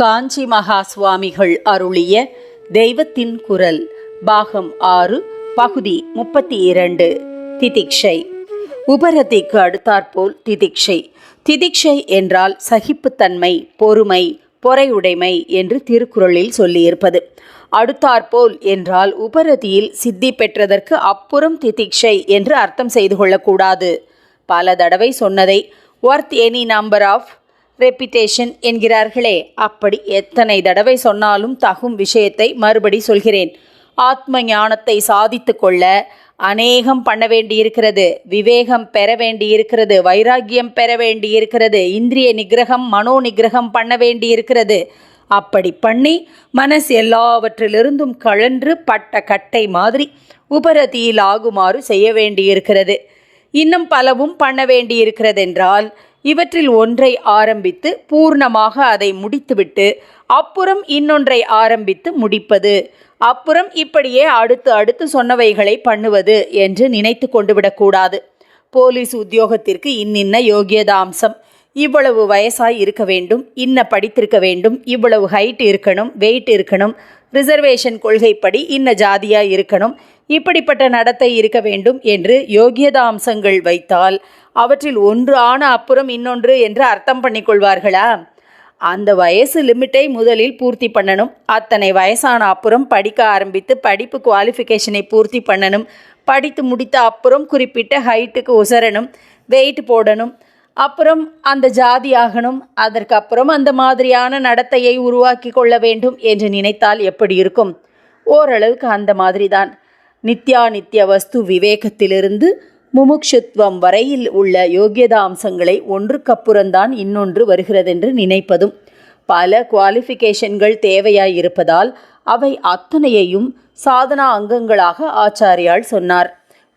காஞ்சி மகா சுவாமிகள் அருளிய தெய்வத்தின் குரல் பாகம் ஆறு பகுதி முப்பத்தி இரண்டு திதிக்ஷை. உபரதிக்கு அடுத்தாற்போல் திதிக்ஷை. திதிக்ஷை என்றால் சகிப்புத்தன்மை பொறுமை பொறையுடைமை என்று திருக்குறளில் சொல்லியிருப்பது. அடுத்தாற்போல் என்றால் உபரதியில் சித்தி பெற்றதற்கு அப்புறம் திதிக்ஷை என்று அர்த்தம் செய்து கொள்ளக்கூடாது. பல தடவை சொன்னதை worth any number of repetition என்கிறார்களே. அப்படி எத்தனை தடவை சொன்னாலும் தகும் விஷயத்தை மறுபடி சொல்கிறேன். ஆத்ம ஞானத்தை சாதித்து கொள்ள அநேகம் பண்ண வேண்டியிருக்கிறது. விவேகம் பெற வேண்டியிருக்கிறது. வைராக்கியம் பெற வேண்டியிருக்கிறது. இந்திரிய நிகிரகம் மனோ நிகிரகம் பண்ண வேண்டியிருக்கிறது. அப்படி பண்ணி மனசு எல்லாவற்றிலிருந்தும் கழன்று பட்ட கட்டை மாதிரி உபரதியில் ஆகுமாறு செய்ய வேண்டியிருக்கிறது. இன்னும் பலவும் பண்ண வேண்டியிருக்கிறதென்றால் இவற்றில் ஒன்றை ஆரம்பித்து பூர்ணமாக அதை முடித்துவிட்டு அப்புறம் இன்னொன்றை ஆரம்பித்து முடிப்பது. அப்புறம் இப்படியே அடுத்து அடுத்து சொன்னவைகளை பண்ணுவது என்று நினைத்து கொண்டு விடக்கூடாது போலீஸ் உத்தியோகத்திற்கு இன்னின்ன யோகியத அம்சம் இவ்வளவு வயசாய் இருக்க வேண்டும் இன்ன படித்திருக்க வேண்டும் இவ்வளவு ஹைட் இருக்கணும் வெயிட் இருக்கணும் ரிசர்வேஷன் கொள்கைப்படி இன்ன ஜாதியாக இருக்கணும் இப்படிப்பட்ட நடத்தை இருக்க வேண்டும் என்று யோகியதாம்சங்கள் வைத்தால் அவற்றில் ஒன்று ஆன அப்புறம் இன்னொன்று என்று அர்த்தம் பண்ணிக்கொள்வார்களா? அந்த வயசு லிமிட்டை முதலில் பூர்த்தி பண்ணணும். அத்தனை வயசான அப்புறம் படிக்க ஆரம்பித்து படிப்பு குவாலிஃபிகேஷனை பூர்த்தி பண்ணணும். படித்து முடித்த அப்புறம் குறிப்பிட்ட ஹைட்டுக்கு உசரணும். வெயிட் போடணும். அப்புறம் அந்த ஜாதி ஆகணும். அதற்கு அப்புறம் அந்த மாதிரியான நடத்தையை உருவாக்கி கொள்ள வேண்டும் என்று நினைத்தால் எப்படி இருக்கும்? ஓரளவுக்கு அந்த மாதிரி தான் நித்யா நித்திய வஸ்து விவேகத்திலிருந்து முமுக்ஷுத்வம் வரையில் உள்ள யோகியதா அம்சங்களை ஒன்றுக்கப்புறம்தான் இன்னொன்று வருகிறதென்று நினைப்பதும் பல குவாலிஃபிகேஷன்கள் தேவையாய் இருப்பதால் அவை அத்தனையையும் சாதனா அங்கங்களாக ஆச்சாரியால் சொன்னார்.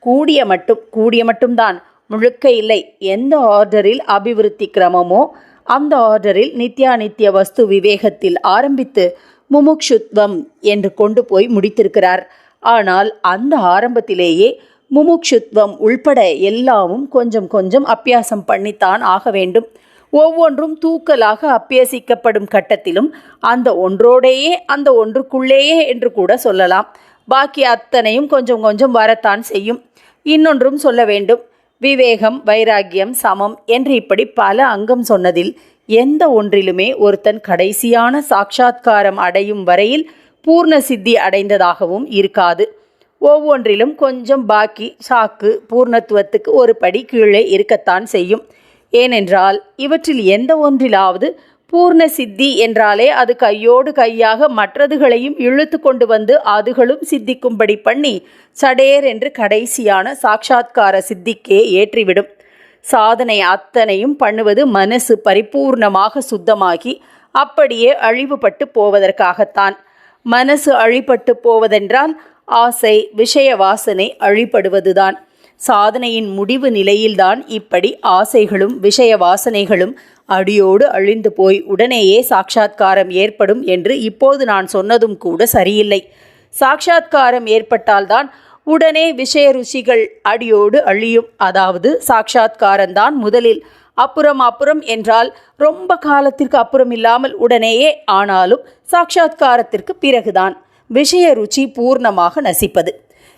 கூடிய மட்டும் கூடிய மட்டும்தான். முழுக்க இல்லை. எந்த ஆர்டரில் அபிவிருத்தி கிரமமோ அந்த ஆர்டரில் நித்யாநித்திய வஸ்து விவேகத்தில் ஆரம்பித்து முமுக்ஷுத்வம் என்று கொண்டு போய் முடித்திருக்கிறார். ஆனால் அந்த ஆரம்பத்திலேயே முமுக்ஷுத்வம் உள்பட எல்லாமும் கொஞ்சம் கொஞ்சம் அப்பியாசம் பண்ணித்தான் ஆக வேண்டும். ஒவ்வொன்றும் தூக்கலாக அப்பியசிக்கப்படும் கட்டத்திலும் அந்த ஒன்றோடேயே அந்த ஒன்றுக்குள்ளேயே என்று கூட சொல்லலாம். பாக்கி அத்தனையும் கொஞ்சம் கொஞ்சம் வரத்தான் செய்யும். இன்னொன்றும் சொல்ல வேண்டும். விவேகம் வைராக்கியம் சமம் என்று இப்படி பல அங்கம் சொன்னதில் எந்த ஒன்றிலுமே ஒருத்தன் கடைசியான சாட்சா்காரம் அடையும் வரையில் பூர்ண சித்தி அடைந்ததாகவும் இருக்காது. ஒவ்வொன்றிலும் கொஞ்சம் பாக்கி சாக்கு பூர்ணத்துவத்துக்கு ஒரு படி கீழே இருக்கத்தான் செய்யும். ஏனென்றால் இவற்றில் எந்த ஒன்றிலாவது பூர்ண சித்தி என்றாலே அது கையோடு கையாக மற்றதுகளையும் இழுத்து கொண்டு வந்து அதுகளும் சித்திக்கும்படி பண்ணி சடேர் என்று கடைசியான சாட்சா்கார சித்திக்கே ஏற்றிவிடும். சாதனை அத்தனையும் பண்ணுவது மனசு பரிபூர்ணமாக சுத்தமாகி அப்படியே அழிவுபட்டு போவதற்காகத்தான். மனசு அழிபட்டு போவதென்றால் ஆசை விஷய வாசனை அழிப்படுவதுதான். சாதனையின் முடிவு நிலையில்தான் இப்படி ஆசைகளும் விஷய வாசனைகளும் அடியோடு அழிந்து போய் உடனேயே சாட்சாத்காரம் ஏற்படும் என்று இப்போது நான் சொன்னதும் கூட சரியில்லை. சாட்சாத்காரம் ஏற்பட்டால்தான் உடனே விஷய ருசிகள் அடியோடு அழியும். அதாவது சாட்சாத்காரம்தான் முதலில். அப்புறம் அப்புறம் என்றால் ரொம்ப காலத்திற்கு அப்புறம் இல்லாமல் உடனேயே ஆனாலும் சாட்சாத்காரத்திற்கு பிறகுதான். விஷய ருச்சி பூர்ணமாக நசிப்பது.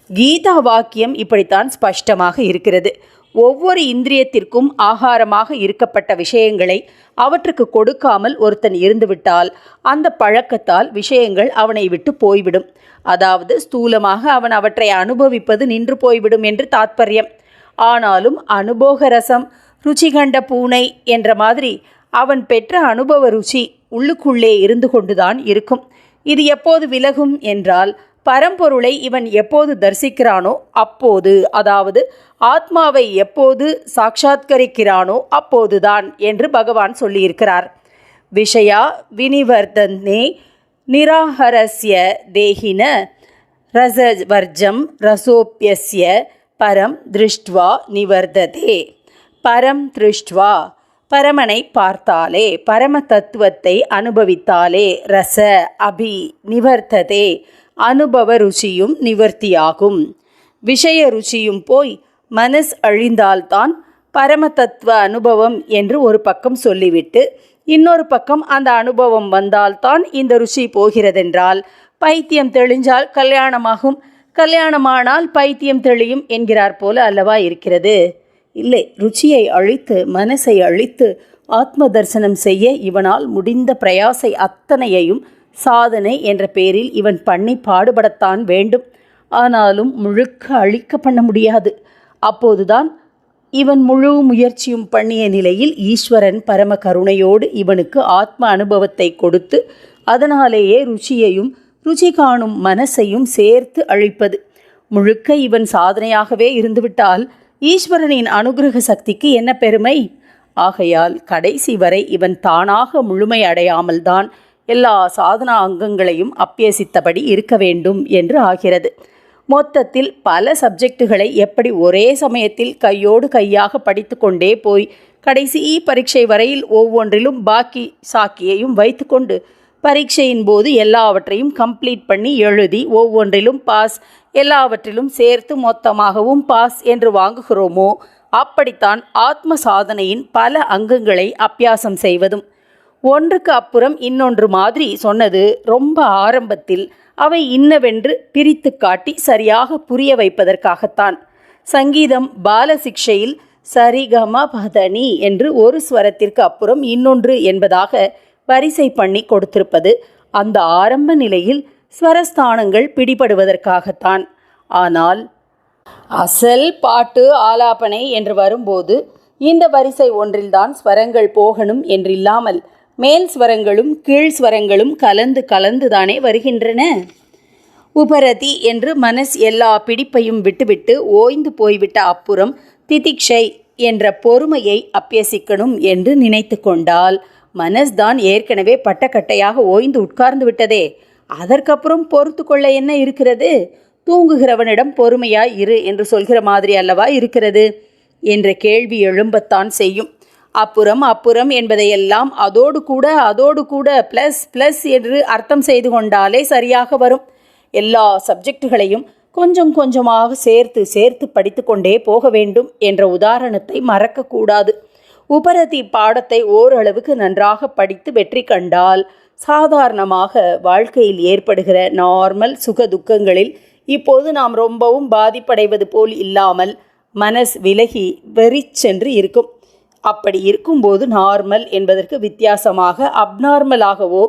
கீதா வாக்கியம் இப்படித்தான் ஸ்பஷ்டமாக இருக்கிறது. ஒவ்வொரு இந்திரியத்திற்கும் ஆகாரமாக இருக்கப்பட்ட விஷயங்களை அவற்றுக்கு கொடுக்காமல் ஒருத்தன் இருந்துவிட்டால் அந்த பழக்கத்தால் விஷயங்கள் அவனை விட்டு போய்விடும். அதாவது ஸ்தூலமாக அவன் அவற்றை அனுபவிப்பது நின்று போய்விடும் என்று தாத்பரியம். ஆனாலும் அனுபோக ரசம் ருச்சி கண்ட பூனை என்ற மாதிரி அவன் பெற்ற அனுபவ ருச்சி உள்ளுக்குள்ளே இருந்து கொண்டுதான் இருக்கும். இது எப்போது விலகும் என்றால் பரம்பொருளை இவன் எப்போது தரிசிக்கிறானோ அப்போது அதாவது ஆத்மாவை எப்போது சாட்சாத்கரிக்கிறானோ அப்போதுதான் என்று பகவான் சொல்லியிருக்கிறார். விஷயா வினிவர்தனே நிராகரஸ்ய தேகின ரசவர்ஜம் ரசோப்பியஸ்ய பரம் திருஷ்டுவா நிவர்ததே. பரம் திருஷ்டுவா பரமனை பார்த்தாலே பரம தத்துவத்தை அனுபவித்தாலே ரச அபி நிவர்த்ததே அனுபவ ருச்சியும் நிவர்த்தியாகும். விஷய ருச்சியும் போய் மனஸ் அழிந்தால்தான் பரம தத்துவ அனுபவம் என்று ஒரு பக்கம் சொல்லிவிட்டு இன்னொரு பக்கம் அந்த அனுபவம் வந்தால்தான் இந்த ருசி போகிறதென்றால் பைத்தியம் தெளிஞ்சால் கல்யாணமாகும் கல்யாணமானால் பைத்தியம் தெளியும் என்கிறார் போல அல்லவா இருக்கிறது? இல்லை ருச்சியை அழித்து மனசை அழித்து ஆத்ம தரிசனம் செய்ய இவனால் முடிந்த பிரயாசை அத்தனையையும் சாதனை என்ற பெயரில் இவன் பண்ணி பாடுபடத்தான் வேண்டும். ஆனாலும் முழுக்க அழிக்க பண்ண முடியாது. அப்போதுதான் இவன் முழு முயற்சியும் பண்ணிய நிலையில் ஈஸ்வரன் பரம கருணையோடு இவனுக்கு ஆத்ம அனுபவத்தை கொடுத்து அதனாலேயே ருச்சியையும் ருச்சி காணும் மனசையும் சேர்த்து அழிப்பது. முழுக்க இவன் சாதனையாகவே இருந்துவிட்டால் ஈஸ்வரனின் அனுகிரக சக்திக்கு என்ன பெருமை? ஆகையால் கடைசி வரை இவன் தானாக முழுமை அடையாமல்தான் எல்லா சாதனா அங்கங்களையும் அப்பியசித்தபடி இருக்க வேண்டும் என்று ஆகிறது. மொத்தத்தில் பல சப்ஜெக்டுகளை எப்படி ஒரே சமயத்தில் கையோடு கையாக படித்து கொண்டே போய் கடைசி பரீட்சை வரையில் ஒவ்வொன்றிலும் பாக்கி சாக்கியையும் வைத்துக்கொண்டு பரீட்சையின் போது எல்லாவற்றையும் கம்ப்ளீட் பண்ணி எழுதி ஒவ்வொன்றிலும் பாஸ் எல்லாவற்றிலும் சேர்த்து மொத்தமாகவும் பாஸ் என்று வாங்குகிறோமோ அப்படித்தான் ஆத்ம சாதனையின் பல அங்கங்களை அப்பியாசம் செய்வதும். ஒன்றுக்கு அப்புறம் இன்னொன்று மாதிரி சொன்னது ரொம்ப ஆரம்பத்தில் அவை இன்னவென்று பிரித்து காட்டி சரியாக புரிய வைப்பதற்காகத்தான். சங்கீதம் பாலசிக்ஷையில் சரிகம பதனி என்று ஒரு ஸ்வரத்திற்கு அப்புறம் இன்னொன்று என்பதாக வரிசை பண்ணி கொடுத்திருப்பது அந்த ஆரம்ப நிலையில் ஸ்வரஸ்தானங்கள் பிடிபடுவதற்காகத்தான். ஆனால் அசல் பாட்டு ஆலாபனை என்று வரும்போது இந்த வரிசை ஒன்றில்தான் ஸ்வரங்கள் போகணும் என்றில்லாமல் மேல் ஸ்வரங்களும் கீழ் ஸ்வரங்களும் கலந்து கலந்துதானே வருகின்றன? உபரதி என்று மனஸ் எல்லா பிடிப்பையும் விட்டுவிட்டு ஓய்ந்து போய்விட்ட அப்புறம் திதிக்ஷை என்ற பொறுமையை அப்பியசிக்கணும் என்று நினைத்து கொண்டால் மனஸ்தான் ஏற்கனவே பட்டக்கட்டையாக ஓய்ந்து உட்கார்ந்து விட்டதே. அதற்கப்புறம் பொறுத்து கொள்ள என்ன இருக்கிறது? தூங்குகிறவனிடம் பொறுமையாய் இரு என்று சொல்கிற மாதிரி அல்லவா இருக்கிறது? என்ற கேள்வி எழும்பத்தான் செய்யும். அப்புறம் அப்புறம் என்பதையெல்லாம் அதோடு கூட அதோடு கூட ப்ளஸ் ப்ளஸ் என்று அர்த்தம் செய்து கொண்டாலே சரியாக வரும். எல்லா சப்ஜெக்டுகளையும் கொஞ்சம் கொஞ்சமாக சேர்த்து சேர்த்து படித்து கொண்டே போக வேண்டும் என்ற உதாரணத்தை மறக்கக்கூடாது. உபரதி பாடத்தை ஓரளவுக்கு நன்றாக படித்து வெற்றி கண்டால் சாதாரணமாக வாழ்க்கையில் ஏற்படுகிற நார்மல் சுக துக்கங்களில் இப்போது நாம் ரொம்பவும் பாதிப்படைவது போல் இல்லாமல் மனஸ் விலகி வெறிச்சென்று இருக்கும். அப்படி இருக்கும்போது நார்மல் என்பதற்கு வித்தியாசமாக அப்நார்மலாகவோ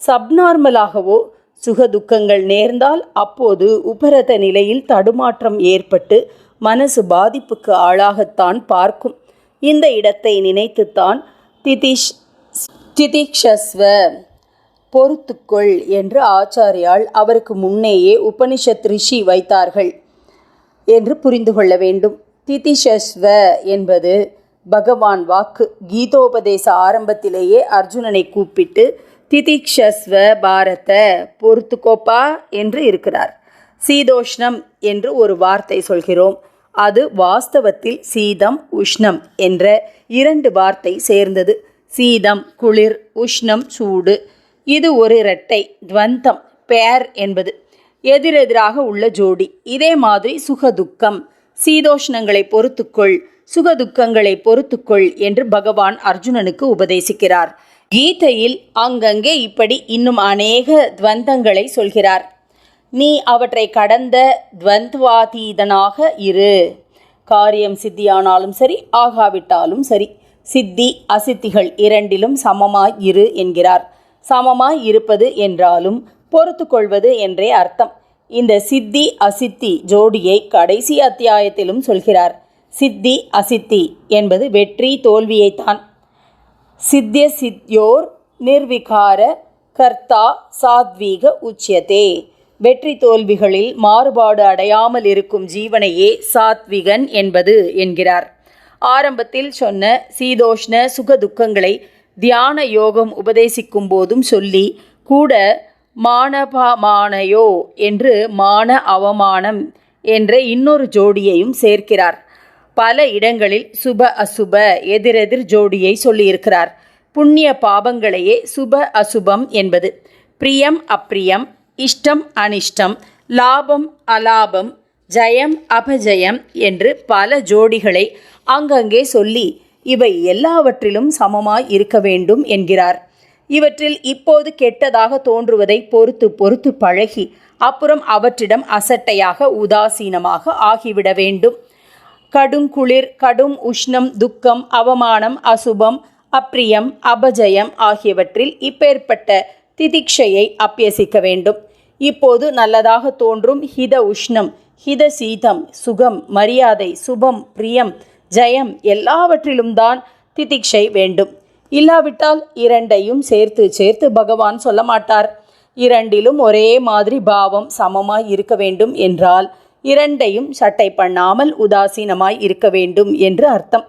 சப்நார்மலாகவோ சுக துக்கங்கள் நேர்ந்தால் அப்போது உபரத நிலையில் தடுமாற்றம் ஏற்பட்டு மனசு பாதிப்புக்கு ஆளாகத்தான் பார்க்கும். இந்த இடத்தை நினைத்துத்தான் திதிஷ் திதிக்ஷஸ்வ பொறுத்துக்கொள் என்று ஆச்சாரியால் அவருக்கு முன்னேயே உபனிஷத் ரிஷி வைத்தார்கள் என்று புரிந்து கொள்ள வேண்டும். திதிஷஸ்வ என்பது பகவான் வாக்கு கீதோபதேச ஆரம்பத்திலேயே அர்ஜுனனை கூப்பிட்டு திதிக்ஷஸ்வ பாரத பொறுத்துக்கோப்பா என்று இருக்கிறார். சீதோஷ்ணம் என்று ஒரு வார்த்தை சொல்கிறோம். அது வாஸ்தவத்தில் சீதம் உஷ்ணம் என்ற இரண்டு வார்த்தை சேர்ந்தது. சீதம் குளிர் உஷ்ணம் சூடு. இது ஒரு இரட்டை துவந்தம் பேர் என்பது. எதிரெதிராக உள்ள ஜோடி. இதே மாதிரி சுகதுக்கம். சீதோஷ்ணங்களை பொறுத்துக்கொள் சுகதுக்கங்களை பொறுத்துக்கொள் என்று பகவான் அர்ஜுனனுக்கு உபதேசிக்கிறார். கீதையில் அங்கங்கே இப்படி இன்னும் அநேக துவந்தங்களை சொல்கிறார். நீ அவற்றை கடந்த துவந்த்வாதீதனாக இரு. காரியம் சித்தியானாலும் சரி ஆகாவிட்டாலும் சரி சித்தி அசித்திகள் இரண்டிலும் சமமாய் இரு என்கிறார். சமமாய் இருப்பது என்றாலும் பொறுத்து கொள்வது என்றே அர்த்தம். இந்த சித்தி அசித்தி ஜோடியை கடைசி அத்தியாயத்திலும் சொல்கிறார். சித்தி அசித்தி என்பது வெற்றி தோல்வியைத்தான். சித்திய சித்தியோர் நிர்விகார கர்த்தா சாத்வீக உச்சியதே வெற்றி தோல்விகளில் மாறுபாடு அடையாமல் இருக்கும் ஜீவனையே சாத்விகன் என்பது என்கிறார். ஆரம்பத்தில் சொன்ன சீதோஷ்ண சுக துக்கங்களை தியான யோகம் உபதேசிக்கும் போதும் சொல்லி கூட மானபமானயோ என்று மான அவமானம் என்ற இன்னொரு ஜோடியையும் சேர்க்கிறார். பல இடங்களில் சுப அசுப எதிரெதிர் ஜோடியை சொல்லியிருக்கிறார். புண்ணிய பாபங்களையே சுப அசுபம் என்பது. பிரியம் அப்பிரியம் இஷ்டம் அனிஷ்டம் லாபம் அலாபம் ஜயம் அபஜயம் என்று பல ஜோடிகளை அங்கங்கே சொல்லி இவை எல்லாவற்றிலும் சமமாய் இருக்க வேண்டும் என்கிறார். இவற்றில் இப்போது கெட்டதாக தோன்றுவதை பொறுத்து பொறுத்து பழகி அப்புறம் அவற்றிடம் அசட்டையாக உதாசீனமாக ஆகிவிட வேண்டும். கடுங்குளிர் கடும் உஷ்ணம் துக்கம் அவமானம் அசுபம் அப்ரியம் அபஜயம் ஆகியவற்றில் இப்பேற்பட்ட திதிக்ஷையை அப்பியசிக்க வேண்டும். இப்போது நல்லதாக தோன்றும் ஹித உஷ்ணம் ஹித சீதம் சுகம் மரியாதை சுபம் பிரியம் ஜெயம் எல்லாவற்றிலும் தான் திதிக்ஷை வேண்டும். இல்லாவிட்டால் இரண்டையும் சேர்த்து சேர்த்து பகவான் சொல்ல மாட்டார். இரண்டிலும் ஒரே மாதிரி பாவம் சமமாய் இருக்க வேண்டும் என்றால் இரண்டையும் சட்டை பண்ணாமல் உதாசீனமாய் இருக்க வேண்டும் என்று அர்த்தம்.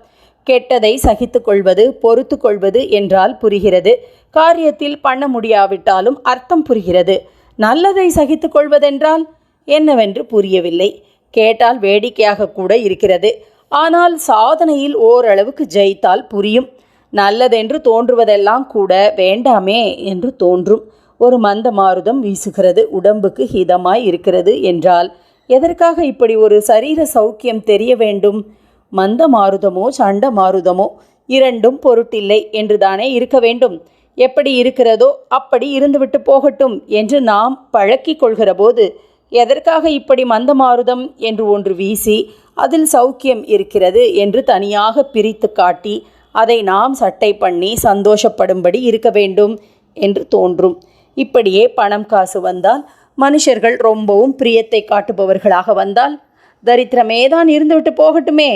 கெட்டதை சகித்து கொள்வது பொறுத்து கொள்வது என்றால் புரிகிறது. காரியத்தில் பண்ண முடியாவிட்டாலும் அர்த்தம் புரிகிறது. நல்லதை சகித்து கொள்வதென்றால் என்னவென்று புரியவில்லை. கேட்டால் வேடிக்கையாக கூட இருக்கிறது. ஆனால் சாதனையில் ஓரளவுக்கு ஜெயித்தால் புரியும். நல்லதென்று தோன்றுவதெல்லாம் கூட வேண்டாமே என்று தோன்றும். ஒரு மந்த மாருதம் வீசுகிறது. உடம்புக்கு ஹிதமாய் இருக்கிறது என்றால் எதற்காக இப்படி ஒரு சரீர சௌக்கியம் தெரிய வேண்டும்? மந்த மாருதமோ சண்ட மாருதமோ இரண்டும் பொருட்டில்லை என்றுதானே இருக்க வேண்டும். எப்படி இருக்கிறதோ அப்படி இருந்துவிட்டு போகட்டும் என்று நாம் பழக்கி கொள்கிற போது எதற்காக இப்படி மந்த மாருதம் என்று ஒன்று வீசி அதில் சௌக்கியம் இருக்கிறது என்று தனியாக பிரித்து காட்டி அதை நாம் சட்டை பண்ணி சந்தோஷப்படும்படி இருக்க வேண்டும் என்று தோன்றும். இப்படியே பணம் காசு வந்தால் மனுஷர்கள் ரொம்பவும் பிரியத்தை காட்டுபவர்களாக வந்தால் தரித்திரமே தான் இருந்துவிட்டு போகட்டுமே.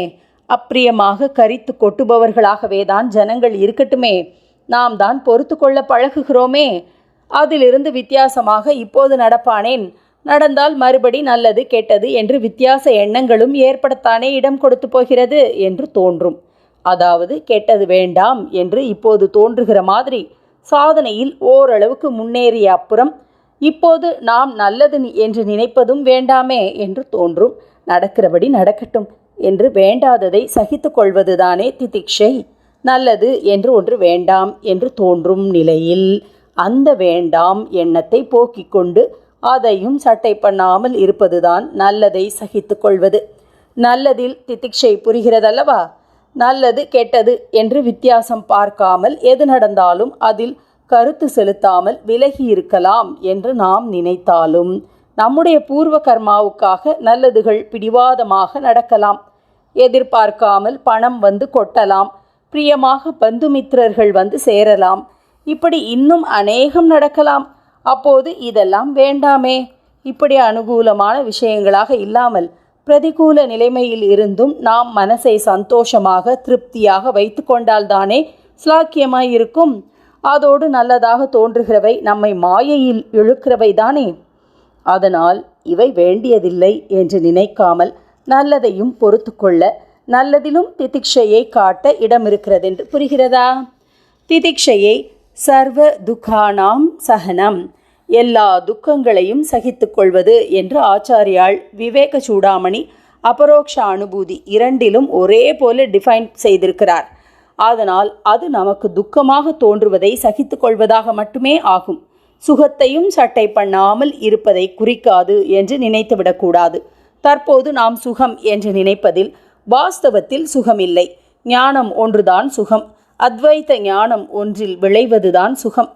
அப்பிரியமாக கரித்து கொட்டுபவர்களாகவே தான் ஜனங்கள் இருக்கட்டுமே. நாம் தான் பொறுத்து கொள்ள பழகுகிறோமே. அதிலிருந்து வித்தியாசமாக இப்போது நடப்பானேன். நடந்தால் மறுபடி நல்லது கெட்டது என்று வித்தியாச எண்ணங்களும் ஏற்படத்தானே இடம் கொடுத்து போகிறது என்று தோன்றும். அதாவது கெட்டது வேண்டாம் என்று இப்போது தோன்றுகிற மாதிரி சாதனையில் ஓரளவுக்கு முன்னேறிய அப்புறம் இப்போது நாம் நல்லது என்று நினைப்பதும் வேண்டாமே என்று தோன்றும். நடக்கிறபடி நடக்கட்டும். என்று வேண்டாததை சகித்து கொள்வதுதானே திதிக்ஷை. நல்லது என்று ஒன்று வேண்டாம் என்று தோன்றும் நிலையில் அந்த வேண்டாம் எண்ணத்தை போக்கிக் கொண்டு அதையும் சட்டை பண்ணாமல் இருப்பதுதான் நல்லதை சகித்து கொள்வது. நல்லதில் திதிக்ஷை புரிகிறதல்லவா? நல்லது கெட்டது என்று வித்தியாசம் பார்க்காமல் எது நடந்தாலும் அதில் கருத்து செலுத்தாமல் விலகி இருக்கலாம் என்று நாம் நினைத்தாலும் நம்முடைய பூர்வ கர்மாவுக்காக நல்லதுகள் பிடிவாதமாக நடக்கலாம். எதிர்பார்க்காமல் பணம் வந்து கொட்டலாம். பிரியமாக பந்துமித்திரர்கள் வந்து சேரலாம். இப்படி இன்னும் அநேகம் நடக்கலாம். அப்போது இதெல்லாம் வேண்டாமே. இப்படி அனுகூலமான விஷயங்களாக இல்லாமல் பிரதிகூல நிலைமையில் இருந்தும் நாம் மனசை சந்தோஷமாக திருப்தியாக வைத்து கொண்டால்தானே ஸ்லாக்கியமாய் இருக்கும் அதோடு நல்லதாக தோன்றுகிறவை நம்மை மாயையில் இழுக்கிறவை தானே அதனால் இவை வேண்டியதில்லை என்று நினைக்காமல் நல்லதையும் பொறுத்து கொள்ள நல்லதிலும் திதிக்ஷையை காட்ட இடம் இருக்கிறது என்று புரிகிறதா? திதிக்ஷையை சர்வ துக்கானாம் சகனம் எல்லா துக்கங்களையும் சகித்து கொள்வது என்று ஆச்சாரியாள் விவேக சூடாமணி அபரோக்ஷ அனுபூதி இரண்டிலும் ஒரே போல டிஃபைன் செய்திருக்கிறார். அதனால் அது நமக்கு துக்கமாக தோன்றுவதை சகித்து கொள்வதாக மட்டுமே ஆகும். சுகத்தையும் சட்டை பண்ணாமல் இருப்பதை குறிக்காது என்று நினைத்துவிடக்கூடாது. தற்போது நாம் சுகம் என்று நினைப்பதில் வாஸ்தவத்தில் சுகமில்லை. ஞானம் ஒன்றுதான் சுகம். அத்வைத ஞானம் ஒன்றில் விளைவதுதான் சுகம்.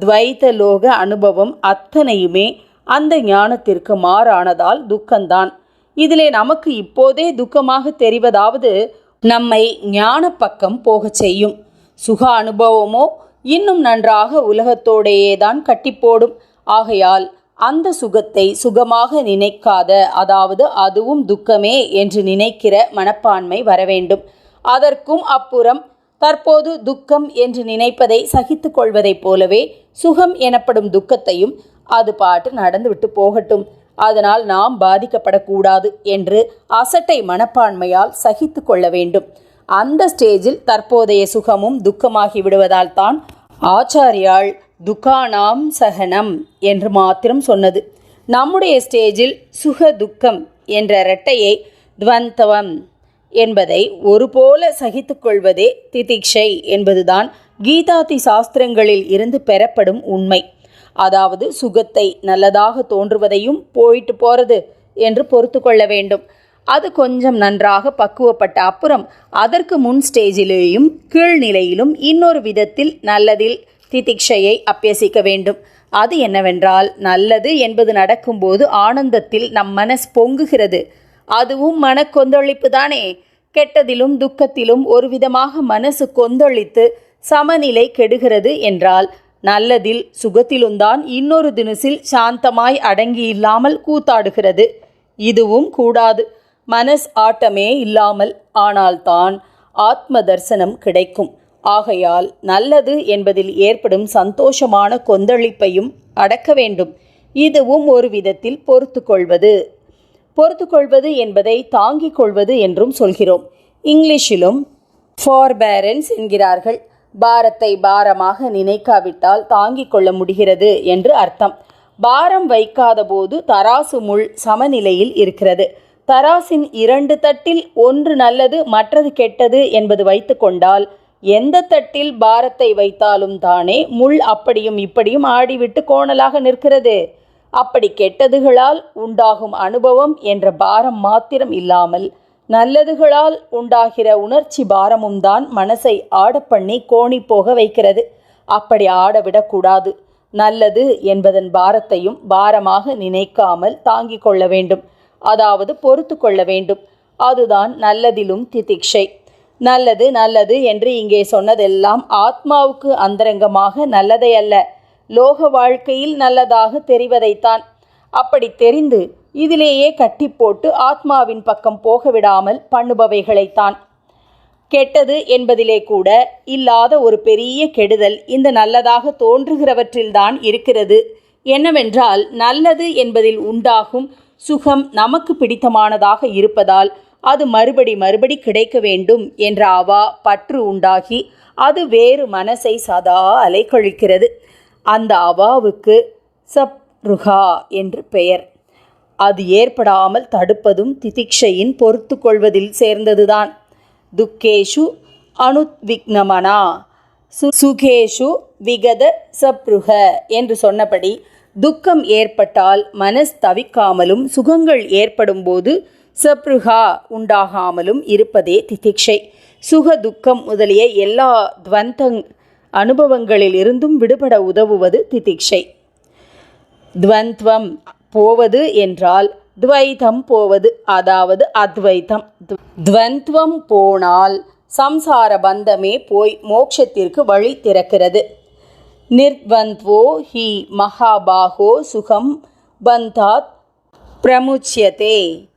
துவைத லோக அனுபவம் அத்தனையுமே அந்த ஞானத்திற்கு மாறானதால் துக்கம்தான். இதிலே நமக்கு இப்போதே துக்கமாக தெரிவதாவது நம்மை ஞான பக்கம் போகச் செய்யும். சுக அனுபவமோ இன்னும் நன்றாக உலகத்தோடையே தான் கட்டிப்போடும். ஆகையால் அந்த சுகத்தை சுகமாக நினைக்காத அதாவது அதுவும் துக்கமே என்று நினைக்கிற மனப்பான்மை வரவேண்டும். அதற்கும் அப்புறம் தற்போது துக்கம் என்று நினைப்பதை சகித்து கொள்வதைப் போலவே சுகம் எனப்படும் துக்கத்தையும் அது பாட்டு நடந்துவிட்டு போகட்டும். அதனால் நாம் பாதிக்கப்படக்கூடாது என்று அசட்டை மனப்பான்மையால் சகித்து கொள்ள வேண்டும். அந்த ஸ்டேஜில் தற்போதைய சுகமும் துக்கமாகி விடுவதால் தான் ஆச்சாரியால் துக்கானாம் சகனம் என்று மாத்திரம் சொன்னது. நம்முடைய ஸ்டேஜில் சுக துக்கம் என்ற இரட்டையை துவந்தவம் என்பதை ஒருபோல சகித்துக்கொள்வதே திதிக்ஷை என்பதுதான் கீதாதி சாஸ்திரங்களில் இருந்து பெறப்படும் உண்மை. அதாவது சுகத்தை நல்லதாக தோன்றுவதையும் போயிட்டு போகிறது என்று பொறுத்து கொள்ள வேண்டும். அது கொஞ்சம் நன்றாக பக்குவப்பட்ட அப்புறம் அதற்கு முன் ஸ்டேஜிலேயும் கீழ்நிலையிலும் இன்னொரு விதத்தில் நல்லதில் திதிக்ஷையை அபியசிக்க வேண்டும். அது என்னவென்றால் நல்லது என்பது நடக்கும்போது ஆனந்தத்தில் நம் மனஸ் பொங்குகிறது. அதுவும் மனக்கொந்தளிப்பு தானே. கெட்டதிலும் துக்கத்திலும் ஒரு விதமாக மனசு கொந்தளித்து சமநிலை கெடுகிறது என்றால் நல்லதில் சுகத்திலும்தான் இன்னொரு தினசில் சாந்தமாய் அடங்கி இல்லாமல் கூத்தாடுகிறது. இதுவும் கூடாது. மனஸ் ஆட்டமே இல்லாமல் ஆனால்தான் ஆத்ம தரிசனம் கிடைக்கும். ஆகையால் நல்லது என்பதில் ஏற்படும் சந்தோஷமான கொந்தளிப்பையும் அடக்க வேண்டும். இதுவும் ஒரு விதத்தில் பொறுத்து கொள்வது. பொறுத்து கொள்வது என்பதை தாங்கிக் கொள்வது என்றும் சொல்கிறோம். இங்கிலீஷிலும் ஃபார்பேரன்ஸ் என்கிறார்கள். பாரத்தை பாரமாக நினைக்காவிட்டால் தாங்கிக் கொள்ள முடிகிறது என்று அர்த்தம். பாரம் வைக்காத போது தராசு முள் சமநிலையில் இருக்கிறது. தராசின் இரண்டு தட்டில் ஒன்று நல்லது மற்றது கெட்டது என்பது வைத்து கொண்டால் எந்த தட்டில் பாரத்தை வைத்தாலும் தானே முள் அப்படியும் இப்படியும் ஆடிவிட்டு கோணலாக நிற்கிறது. அப்படி கெட்டதுகளால் உண்டாகும் அனுபவம் என்ற பாரம் மாத்திரம் இல்லாமல் நல்லதுகளால் உண்டாகிற உணர்ச்சி பாரமும் தான் மனசை ஆடப்பண்ணி கோணி போக வைக்கிறது. அப்படி ஆடவிடக்கூடாது நல்லது என்பதன் பாரத்தையும் பாரமாக நினைக்காமல் தாங்கிக் கொள்ள வேண்டும். அதாவது பொறுத்து கொள்ள வேண்டும். அதுதான் நல்லதிலும் திதிக்ஷை. நல்லது நல்லது என்று இங்கே சொன்னதெல்லாம் ஆத்மாவுக்கு அந்தரங்கமாக நல்லதை அல்ல. லோக வாழ்க்கையில் நல்லதாக தெரிவதைத்தான். அப்படி தெரிந்து இதிலேயே கட்டி போட்டு ஆத்மாவின் பக்கம் போக விடாமல் பண்ணுபவைகளைத்தான். கெட்டது என்பதிலே கூட இல்லாத ஒரு பெரிய கெடுதல் இந்த நல்லதாக தோன்றுகிறவற்றில்தான் இருக்கிறது. என்னவென்றால் நல்லது என்பதில் உண்டாகும் சுகம் நமக்கு பிடித்தமானதாக இருப்பதால் அது மறுபடி மறுபடி கிடைக்க வேண்டும் என்ற அவா பற்று உண்டாகி அது வேறு மனசை சதா அலைக்கழிக்கிறது. அந்த அவாவுக்கு சப்ருகா என்று பெயர். அது ஏற்படாமல் தடுப்பதும் திதிக்ஷையின் பொறுத்து கொள்வதில் சேர்ந்ததுதான். துக்கேஷு அனுத்விக்னமனா. சு சுகேஷு விகத சப்ருக என்று சொன்னபடி துக்கம் ஏற்பட்டால் மனஸ் தவிக்காமலும் சுகங்கள் ஏற்படும்போது சப்ருகா உண்டாகாமலும் இருப்பதே திதிக்ஷை. சுக துக்கம் முதலிய எல்லா துவந்தங் அனுபவங்களிலிருந்தும் விடுபட உதவுவது திதிக்ஷை. துவந்த்வம் போவது என்றால் துவைதம் போவது அதாவது அத்வைத்தம். துவந்த்வம் போனால் சம்சார பந்தமே போய் மோட்சத்திற்கு வழி திறக்கிறது. நிர்வந்த்வோ ஹி மகாபாகோ சுகம் பந்தாத் பிரமுச்சியதே.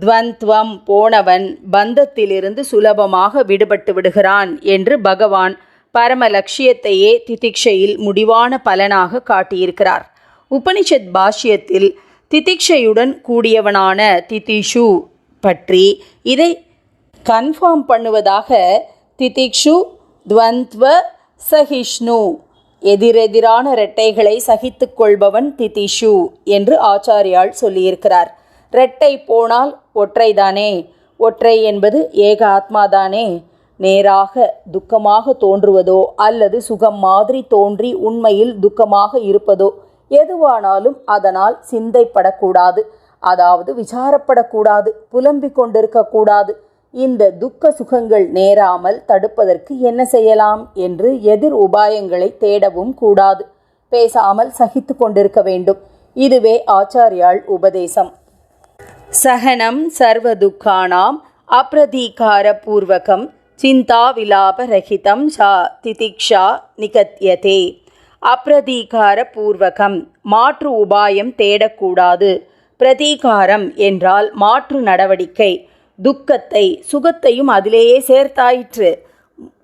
துவந்த்வம் போனவன் பந்தத்திலிருந்து சுலபமாக விடுபட்டு விடுகிறான் என்று பகவான் பரம லட்சியத்தையே திதிக்ஷையில் முடிவான பலனாக காட்டியிருக்கிறார். உபனிஷத் பாஷ்யத்தில் திதிக்ஷையுடன் கூடியவனான திதிஷு பற்றி இதை கன்ஃபார்ம் பண்ணுவதாக திதிக்ஷு துவந்த்வ சஹிஷ்ணு எதிரெதிரான இரட்டைகளை சகித்து கொள்பவன் திதிஷு என்று ஆச்சாரியால் சொல்லியிருக்கிறார். இரட்டை போனால் ஒற்றைதானே? ஒற்றை என்பது ஏக ஆத்மாதானே? நேராக துக்கமாக தோன்றுவதோ அல்லது சுகம் மாதிரி தோன்றி உண்மையில் துக்கமாக இருப்பதோ? எதுவானாலும் அதனால் சிந்தைப்படக்கூடாது. அதாவது விசாரப்படக்கூடாது. புலம்பிக் கொண்டிருக்கக்கூடாது. இந்த துக்க சுகங்கள் நேராமல் தடுப்பதற்கு என்ன செய்யலாம் என்று எதிர் உபாயங்களை தேடவும் கூடாது. பேசாமல் சகித்து கொண்டிருக்க வேண்டும். இதுவே ஆச்சாரியாள் உபதேசம். சகனம் சர்வதுக்கானாம் அப்ரதீகார பூர்வகம் சிந்தா விலாபரகிதம் சா திதிக்ஷா நிகத்யதே. அப்ரதீகார பூர்வகம் மாற்று உபாயம் தேடக்கூடாது. பிரதீகாரம் என்றால் மாற்று நடவடிக்கை. துக்கத்தை சுகத்தையும் அதிலேயே சேர்த்தாயிற்று.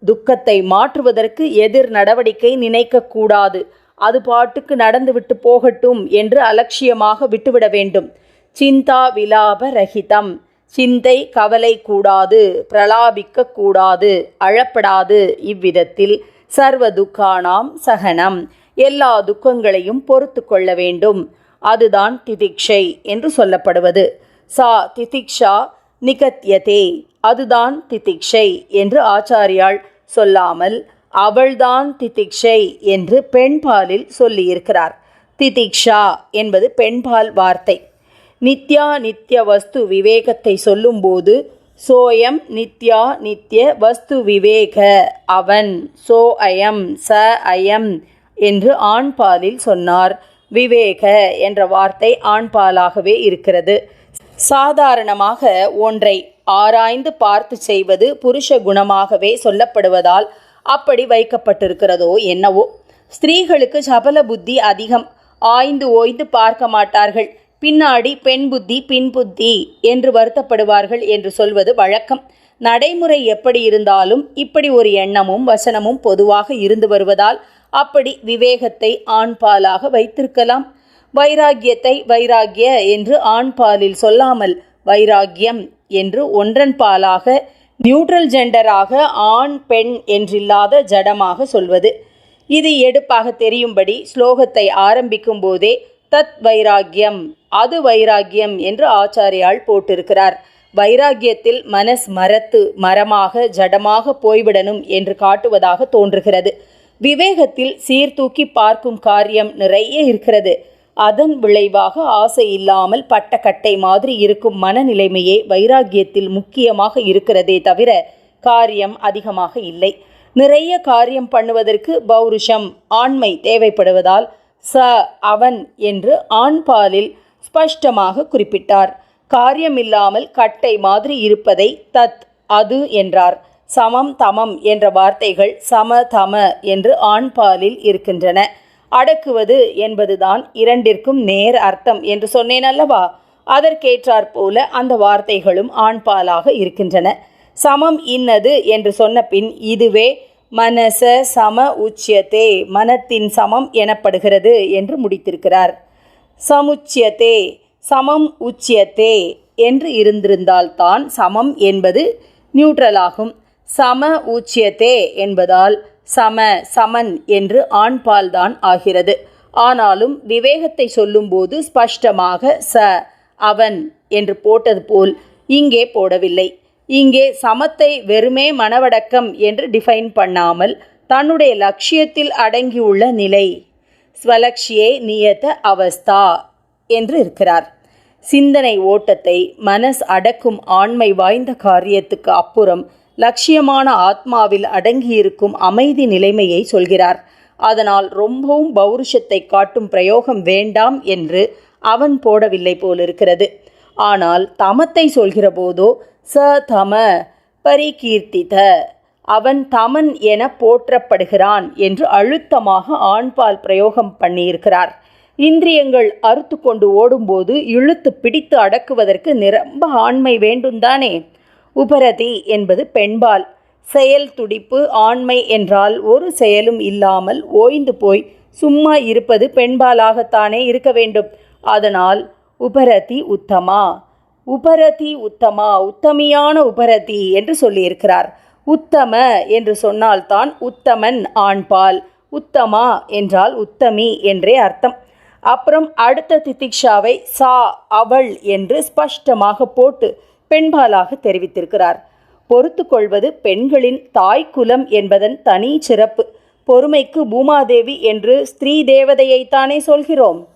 துக்கத்தை மாற்றுவதற்கு எதிர் நடவடிக்கை நினைக்கக்கூடாது. அது பாட்டுக்கு நடந்துவிட்டு போகட்டும் என்று அலட்சியமாக விட்டுவிட வேண்டும். சிந்தா விலாப ரஹிதம். சிந்தை கவலை கூடாது பிரலாபிக்க கூடாது அழப்படாது. இவ்விதத்தில் சர்வ துக்கானாம் சகனம். எல்லா துக்கங்களையும் பொறுத்து கொள்ள வேண்டும். அதுதான் திதிக்ஷை என்று சொல்லப்படுவது. சா திதிக்ஷா நிகத்யதே அதுதான் திதிக்ஷை என்று ஆச்சாரியாள் சொல்லாமல் அவள்தான் திதிக்ஷை என்று பெண்பாலில் சொல்லியிருக்கிறார். திதிக்ஷா என்பது பெண்பால் வார்த்தை. நித்யா நித்ய வஸ்து விவேகத்தை சொல்லும்போது சோயம் நித்யா நித்ய வஸ்து விவேக அவன் சோ அயம் ச அயம் என்று ஆண்பாலில் சொன்னார். விவேக என்ற வார்த்தை ஆண்பாலாகவே இருக்கிறது. சாதாரணமாக ஒன்றை ஆராய்ந்து பார்த்து செய்வது புருஷ குணமாகவே சொல்லப்படுவதால் அப்படி வைக்கப்பட்டிருக்கிறதோ என்னவோ. ஸ்திரீகளுக்கு சபல புத்தி அதிகம். ஆய்ந்து ஓய்ந்து பார்க்க மாட்டார்கள். பின்னாடி பெண் புத்தி பின் புத்தி என்று வருத்தப்படுவார்கள் என்று சொல்வது வழக்கம். நடைமுறை எப்படி இருந்தாலும் இப்படி ஒரு எண்ணமும் வசனமும் பொதுவாக இருந்து வருவதால் அப்படி விவேகத்தை ஆண்பாலாக வைத்திருக்கலாம். வைராகியத்தை வைராகிய என்று ஆண் பாலில் சொல்லாமல் வைராகியம் என்று ஒன்றன் பாலாக நியூட்ரல் ஜெண்டராக ஆண் பெண் என்றில்லாத ஜடமாக சொல்வது. இது எடுப்பாக தெரியும்படி ஸ்லோகத்தை ஆரம்பிக்கும் போதே தத் வைராகியம் அது வைராகியம் என்று ஆச்சாரியால் போட்டிருக்கிறார். வைராகியத்தில் மனஸ் மரத்து மரமாக ஜடமாக போய்விடணும் என்று காட்டுவதாக தோன்றுகிறது. விவேகத்தில் சீர்தூக்கி பார்க்கும் காரியம் நிறைய இருக்கிறது. அதன் விளைவாக ஆசை இல்லாமல் பட்டக்கட்டை மாதிரி இருக்கும் மனநிலைமையே வைராக்கியத்தில் முக்கியமாக இருக்கிறதே தவிர காரியம் அதிகமாக இல்லை. நிறைய காரியம் பண்ணுவதற்கு பௌருஷம் ஆண்மை தேவைப்படுவதால் ச அவன் என்று ஆண்பாலில் ஸ்பஷ்டமாக குறிப்பிட்டார். காரியமில்லாமல் கட்டை மாதிரி இருப்பதை தத் அது என்றார். சமம் தமம் என்ற வார்த்தைகள் சம தம என்று ஆண்பாலில் இருக்கின்றன. அடக்குவது என்பதுதான் இரண்டிற்கும் நேர் அர்த்தம் என்று சொன்னேன் அல்லவா? அதற்கேற்றாற் போல அந்த வார்த்தைகளும் ஆண்பாலாக இருக்கின்றன. சமம் இன்னது என்று சொன்ன பின் இதுவே மனச சம உச்சியத்தே மனத்தின் சமம் எனப்படுகிறது என்று முடித்திருக்கிறார். சமுச்சியத்தே சமம் உச்சியத்தே என்று இருந்திருந்தால்தான் சமம் என்பது நியூட்ரலாகும். சம ஊச்சியத்தே என்பதால் சம சமன் என்று ஆண்பால்தான் ஆகிறது. ஆனாலும் விவேகத்தை சொல்லும்போது ஸ்பஷ்டமாக ச அவன் என்று போட்டது போல் இங்கே போடவில்லை. இங்கே சமத்தை வெறுமே மனவடக்கம் என்று டிஃபைன் பண்ணாமல் தன்னுடைய லட்சியத்தில் அடங்கியுள்ள நிலை. ஸ்வலக்ஷியே நியத அவஸ்தா என்று இருக்கிறார். சிந்தனை ஓட்டத்தை மனஸ் அடக்கும் ஆண்மை வாய்ந்த காரியத்துக்கு அப்புறம் லட்சியமான ஆத்மாவில் அடங்கியிருக்கும் அமைதி நிலைமையை சொல்கிறார். அதனால் ரொம்பவும் பௌருஷத்தை காட்டும் பிரயோகம் வேண்டாம் என்று அவன் போடவில்லை போலிருக்கிறது. ஆனால் தமத்தை சொல்கிற போதோ ச தம பரிகீர்த்தித அவன் தமன் என போற்றப்படுகிறான் என்று அழுத்தமாக ஆண்பால் பிரயோகம் பண்ணியிருக்கிறார். இந்திரியங்கள் அறுத்து கொண்டு ஓடும்போது இழுத்து பிடித்து அடக்குவதற்கு நிரம்ப ஆண்மை வேண்டும் தானே உபரதி என்பது பெண்பால். செயல் துடிப்பு ஆண்மை என்றால் ஒரு செயலும் இல்லாமல் ஓய்ந்து போய் சும்மா இருப்பது பெண்பாலாகத்தானே இருக்க வேண்டும். அதனால் உபரதி உத்தமா. உபரதி உத்தமா உத்தமியான உபரதி என்று சொல்லியிருக்கிறார். உத்தம என்று சொன்னால்தான் உத்தமன் ஆண்பால். உத்தமா என்றால் உத்தமி என்றே அர்த்தம். அப்புறம் அடுத்த திதிக்ஷாவை சா அவள் என்று ஸ்பஷ்டமாக போட்டு பெண்பாலாக தெரிவித்திருக்கிறார். பொறுத்து கொள்வது பெண்களின் தாய்க்குலம் என்பதன் தனி சிறப்பு. பொறுமைக்கு பூமாதேவி என்று ஸ்திரீ தேவதையைத்தானே சொல்கிறோம்.